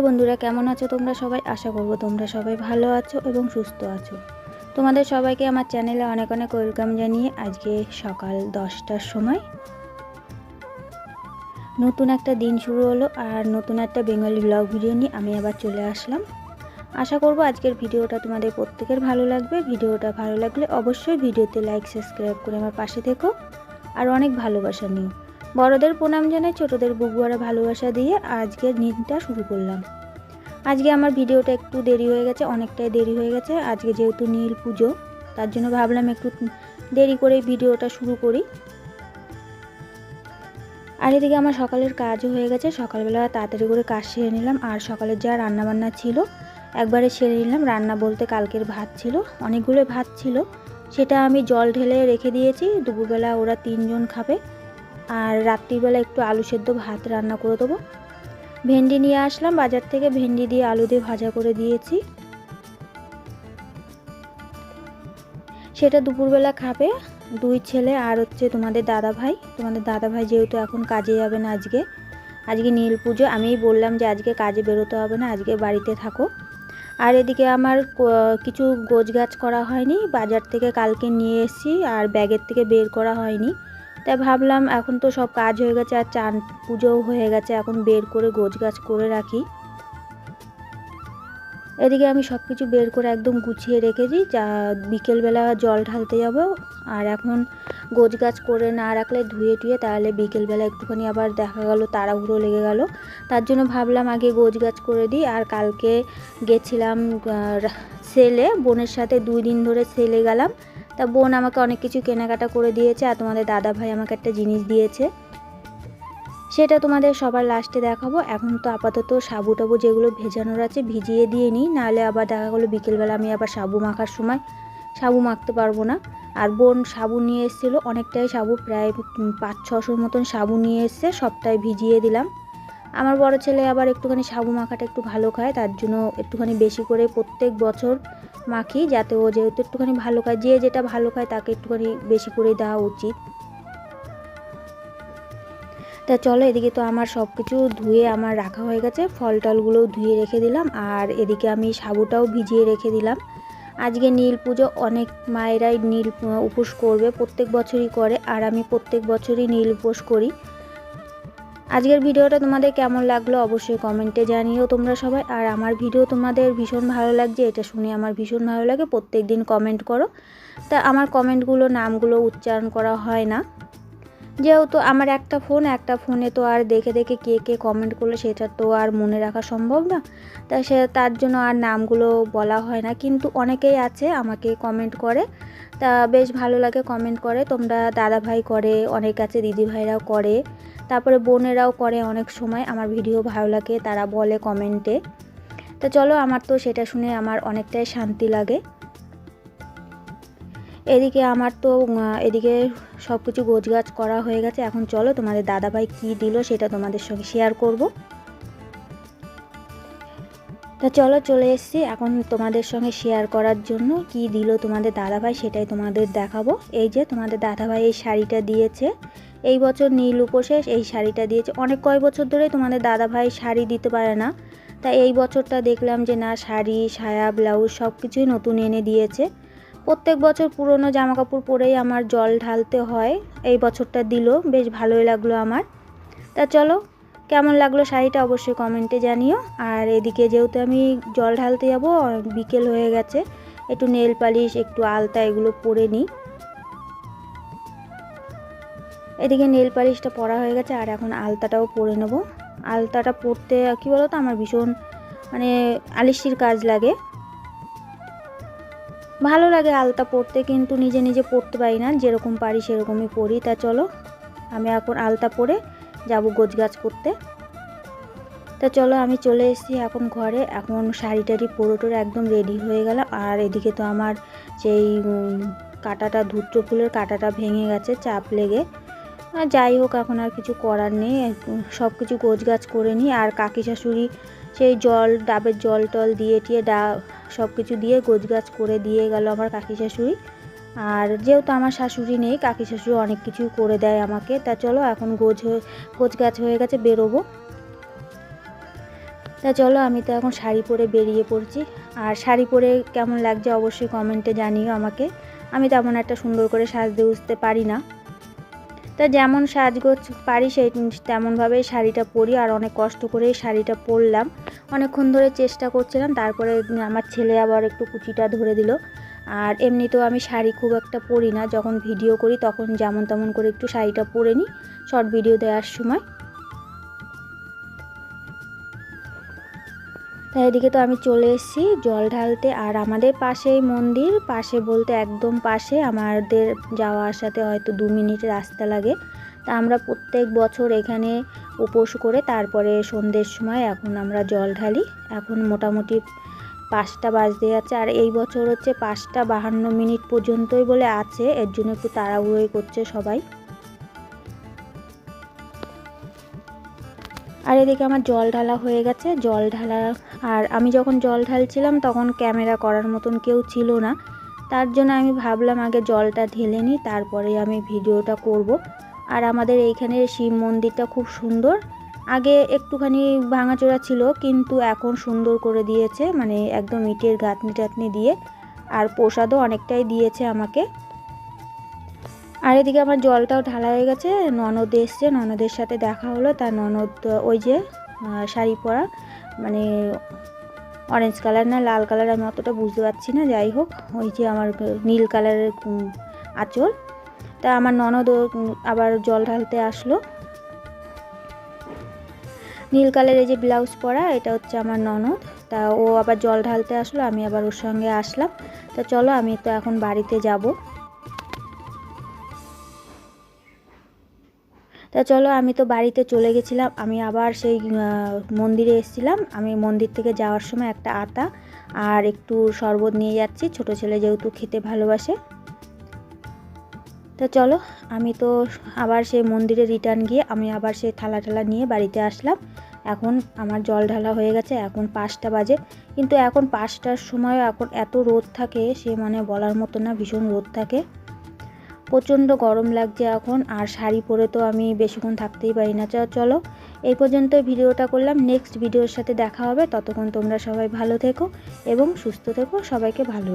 Hello বন্ধুরা, কেমন আছো তোমরা সবাই? আশা করব তোমরা সবাই ভালো আছো এবং সুস্থ আছো। তোমাদের সবাইকে আমার চ্যানেলে অনেক অনেক ওয়েলকাম জানিয়ে আজকে সকাল দশটার সময় নতুন একটা দিন শুরু হলো আর নতুন একটা বেঙ্গলি ব্লগ ভিডিও নিয়ে আমি আবার চলে আসলাম। আশা করব আজকের ভিডিওটা তোমাদের প্রত্যেকের ভালো লাগবে। ভিডিওটা ভালো লাগলে অবশ্যই ভিডিওতে লাইক সাবস্ক্রাইব করে আমার পাশে থেকো। আর অনেক ভালোবাসা নিও। বড়দের প্রণাম জানাই, ছোটদের বুকুয়ারা ভালোবাসা দিয়ে আজকের দিনটা শুরু করলাম। আজকে আমার ভিডিওটা একটু দেরি হয়ে গেছে, অনেকটাই দেরি হয়ে গেছে। আজকে যেহেতু নীল পুজো, তার জন্য ভাবলাম একটু দেরি করে ভিডিওটা শুরু করি। আর এদিকে আমার সকালের কাজও হয়ে গেছে, সকালবেলা তাড়াতাড়ি করে কাজ সেরে নিলাম। আর সকালের যা রান্নাবান্না ছিল, একবারে সেরে নিলাম। রান্না বলতে কালকের ভাত ছিল, অনেকগুলো ভাত ছিল। সেটা আমি জল ঢেলে রেখে দিয়েছি। দুপুরবেলা ওরা তিনজন খাবে। আর রাত্রিবেলা একটু আলু সেদ্ধ ভাত রান্না করে দেবো। ভেন্ডি নিয়ে আসলাম, বাজার থেকে ভেন্ডি দিয়ে আলু দিয়ে ভাজা করে দিয়েছি। সেটা দুপুরবেলা খাবে দুই ছেলে আর হচ্ছে তোমাদের দাদা ভাই। তোমাদের দাদা ভাই যেহেতু এখন কাজে যাবে না আজকে আজকে নীল পুজো। আমিই বললাম যে আজকে কাজে বেরোতে হবে না, আজকে বাড়িতে থাকো। আর এদিকে আমার কিছু গোছ গাছ করা হয়নি, বাজার থেকে কালকে নিয়ে এসেছি আর ব্যাগের থেকে বের করা হয়নি। তাই ভাবলাম এখন তো সব কাজ হয়ে গেছে আর চান পুজোও হয়ে গেছে, এখন বের করে গোছ গাছ করে রাখি। এদিকে আমি সব কিছু বের করে একদম গুছিয়ে রেখেছি যা বিকেলবেলা জল ঢালতে যাব। আর এখন গোছ গাছ করে না রাখলে ধুয়ে টুয়ে তাহলে বিকেলবেলা একটুখানি আবার দেখা গেল, তাড়াহুড়ো লেগে গেল। তার জন্য ভাবলাম আগে গোছ গাছ করে দিই, আর কালকে গেছিলাম সেলে, বোনের সাথে দুই দিন ধরে সেলে গেলাম। তা বোন আমাকে অনেক কিছু কেনাকাটা করে দিয়েছে আর তোমাদের দাদা ভাই আমাকে একটা জিনিস দিয়েছে। সেটা তোমাদের সবার লাস্টে দেখাবো। এখন তো আপাতত সাবু টাবু যেগুলো ভেজানোর আছে ভিজিয়ে দিয়ে নিই, নাহলে আবার দেখা গেলো বিকেলবেলা আমি আবার সাবু মাখার সময় সাবু মাখতে পারব না। আর বোন সাবু নিয়ে এসেছিল, অনেকটাই সাবু, প্রায় পাঁচ ছশোর মতন সাবু নিয়ে এসছে, সবটাই ভিজিয়ে দিলাম। আমার বড় ছেলে আবার একটুখানি সাবু মাখাটা একটু ভালো খায়, তার জন্য একটুখানি বেশি করে প্রত্যেক বছর মাখি যাতে ও যেহেতু একটুখানি ভালো খায়, যে যেটা ভালো খায় তাকে একটুখানি বেশি করে দেওয়া উচিত। তা চলো এদিকে তো আমার সব কিছু ধুয়ে আমার রাখা হয়ে গেছে ফল টলগুলোও ধুয়ে রেখে দিলাম, আর এদিকে আমি সাবুটাও ভিজিয়ে রেখে দিলাম। আজকে নীল পুজো, অনেক মায়েরাই নীল উপোস করবে, প্রত্যেক বছরই করে, আর আমি প্রত্যেক বছরই নীল উপোস করি। আজকের ভিডিওটা তোমাদের কেমন লাগল অবশ্যই কমেন্টে জানিও তোমরা সবাই। আর আমার ভিডিও তোমাদের ভীষণ ভালো লাগছে, এটা শুনে আমার ভীষণ ভালো লাগে প্রত্যেক দিন কমেন্ট করো। তা আমার কমেন্টগুলো নামগুলো উচ্চারণ করা হয় না। যেহেতু আমার একটা ফোন একটা ফোনে তো আর দেখে দেখে কে কে কমেন্ট করল সেটা তো আর মনে রাখা সম্ভব না। তা সে, তার জন্য আর নামগুলো বলা হয় না। কিন্তু অনেকেই আছে, আমাকে কমেন্ট করে। তা বেশ ভালো লাগে কমেন্ট করে। তোমরা দাদা ভাই করে, অনেক আছে দিদি ভাইরাও করে। তারপরে বোনেরাও করে অনেক সময়। আমার ভিডিও ভালো লাগে, তারা বলে কমেন্টে তা চলো, আমার তো সেটা শুনে আমার অনেকটাই শান্তি লাগে। এদিকে আমার তো এদিকে সব কিছু গোছগাছ করা হয়ে গেছে। এখন চলো, তোমাদের দাদাভাই কি দিল সেটা তোমাদের সঙ্গে শেয়ার করব। তা চলো, চলে এসছি। এখন তোমাদের সঙ্গে শেয়ার করার জন্য কি দিল তোমাদের দাদাভাই সেটাই তোমাদের দেখাবো। এই যে, তোমাদের দাদাভাই এই শাড়িটা দিয়েছে। এই বছর নীল উপশেষ এই শাড়িটা দিয়েছে। অনেক কয় বছর ধরে তোমাদের দাদাভাই শাড়ি দিতে পারে না। তা এই বছরটা দেখলাম যে না, শাড়ি, সায়া, ব্লাউজ সব কিছুই নতুন এনে দিয়েছে। প্রত্যেক বছর পুরনো জামা কাপড় পরেই আমার জল ঢালতে হয়। এই বছরটা দিল, বেশ ভালোই লাগল আমার। তা চলো, কেমন লাগল শাড়িটা অবশ্যই কমেন্টে জানিও। আর এদিকে যেহেতু আমি জল ঢালতে যাব, বিকেল হয়ে গেছে, একটু নেল পালিশ, একটু আলতা এগুলো পরে নিই। এদিকে নেল পালিশটা পরা হয়ে গেছে, আর এখন আলতাটাও পরে নেব। আলতাটা পরতে, কী বলো তো আমার ভীষণ মানে আলিশির কাজ লাগে। ভালো লাগে আলতা পরতে কিন্তু নিজে নিজে পরতে পারি না। যেরকম পারি সেরকমই পরি তা চলো, আমি এখন আলতা পরে যাব গাছ করতে। তা চলো, আমি চলে এসেছি এখন ঘরে। এখন শাড়ি টাড়ি পুরোটোর একদম রেডি হয়ে গেল আর এদিকে তো আমার সেই কাটাটা, ধূত্র ফুলের কাটাটা ভেঙে গেছে, চাপ লেগে। যাই হোক, এখন আর কিছু করার নেই। সব কিছু গাছ করে নিই। আর কাকি শাশুড়ি সেই জল, ডাবের জল টল দিয়ে টিয়ে ডা সব কিছু দিয়ে গোছ গাছ করে দিয়ে গেল আমার কাকি শাশুড়ি। আর যেহেতু আমার শাশুড়ি নেই, কাকি শাশুড়ি অনেক কিছু করে দেয় আমাকে। তা চলো এখন গোজ গোছ গাছ হয়ে গেছে, বেরোবো। তা চলো, আমি তো এখন শাড়ি পরে বেরিয়ে পড়ছি। আর শাড়ি পরে কেমন লাগছে অবশ্যই কমেন্টে জানিও আমাকে। আমি তেমন একটা সুন্দর করে সাজতে উঠতে পারি না। তা যেমন সাজগোজ পারি, সেই তেমনভাবেই শাড়িটা পরি আর অনেক কষ্ট করেই শাড়িটা পরলাম। অনেকক্ষণ ধরে চেষ্টা করছিলাম, তারপরে আমার ছেলে আবার একটু কুচিটা ধরে দিল। আর এমনিতেও আমি শাড়ি খুব একটা পরি না, যখন ভিডিও করি তখন যেমন তেমন করে একটু শাড়িটা পরে নিই, শর্ট ভিডিও দেওয়ার সময়। তাই এদিকে তো আমি চলে এসেছি জল ঢালতে। আর আমাদের পাশেই মন্দির, পাশে বলতে একদম পাশে। আমাদের যাওয়া আসাতে হয়তো দু মিনিট রাস্তা লাগে। তা আমরা প্রত্যেক বছর এখানে উপোস করে তারপরে সন্ধ্যের সময় এখন আমরা জল ঢালি। এখন মোটামুটি পাঁচটা বাজতে যাচ্ছে। আর এই বছর হচ্ছে পাঁচটা বাহান্ন মিনিট পর্যন্তই বলে আছে। এর জন্য একটু তাড়াহুড়োই করছে সবাই। আর এদিকে আমার জল ঢালা হয়ে গেছে, জল ঢালা আর আমি যখন জল ঢালছিলাম তখন ক্যামেরা করার মতন কেউ ছিল না। তার জন্য আমি ভাবলাম আগে জলটা ঢেলে নিই তারপরে আমি ভিডিওটা করব। আর আমাদের এইখানের শিব মন্দিরটা খুব সুন্দর। আগে একটুখানি ভাঙাচোরা ছিল, কিন্তু এখন সুন্দর করে দিয়েছে মানে একদম ইটের গাঁথনি টাতনি দিয়ে। আর প্রসাদও অনেকটাই দিয়েছে আমাকে। আর এদিকে আমার জলটাও ঢালা হয়ে গেছে। ননদ এসছে, ননদের সাথে দেখা হলো। তার ননদ, ওই যে শাড়ি পরা মানে অরেঞ্জ কালার না, লাল কালার আমি অতটা বুঝতে পারছি না, যাই হোক। ওই যে আমার নীল কালারের আঁচল। তা আমার ননদ আবার জল ঢালতে আসলো। নীল কালারের যে ব্লাউজ পরা, এটা হচ্ছে আমার ননদ। তা ও আবার জল ঢালতে আসলো, আমি আবার ওর সঙ্গে আসলাম। তা চলো, আমি তো এখন বাড়িতে যাব। তা চলো, আমি তো বাড়িতে চলে গেছিলাম। আমি আবার সেই মন্দিরে এসেছিলাম। আমি মন্দির থেকে যাওয়ার সময় একটা আতা আর একটু শরবত নিয়ে যাচ্ছি। ছোট ছেলে যেহেতু খেতে ভালোবাসে। তা চলো, আমি তো আবার সেই মন্দিরে রিটার্ন গিয়ে আমি আবার সেই থালা ঠালা নিয়ে বাড়িতে আসলাম। এখন আমার জল ঢালা হয়ে গেছে, এখন পাঁচটা বাজে। কিন্তু এখন পাঁচটার সময় এখন এত রোদ থাকে, সে মানে বলার মতো না, ভীষণ রোদ থাকে। প্রচণ্ড গরম লাগছে এখন, আর শাড়ি পরে তো আমি বেশিক্ষণ থাকতেই পারি না। চলো, এই পর্যন্ত ভিডিওটা করলাম। নেক্সট ভিডিওর সাথে দেখা হবে। ততক্ষণ তোমরা সবাই ভালো থেকো এবং সুস্থ থেকো। সবাইকে ভালো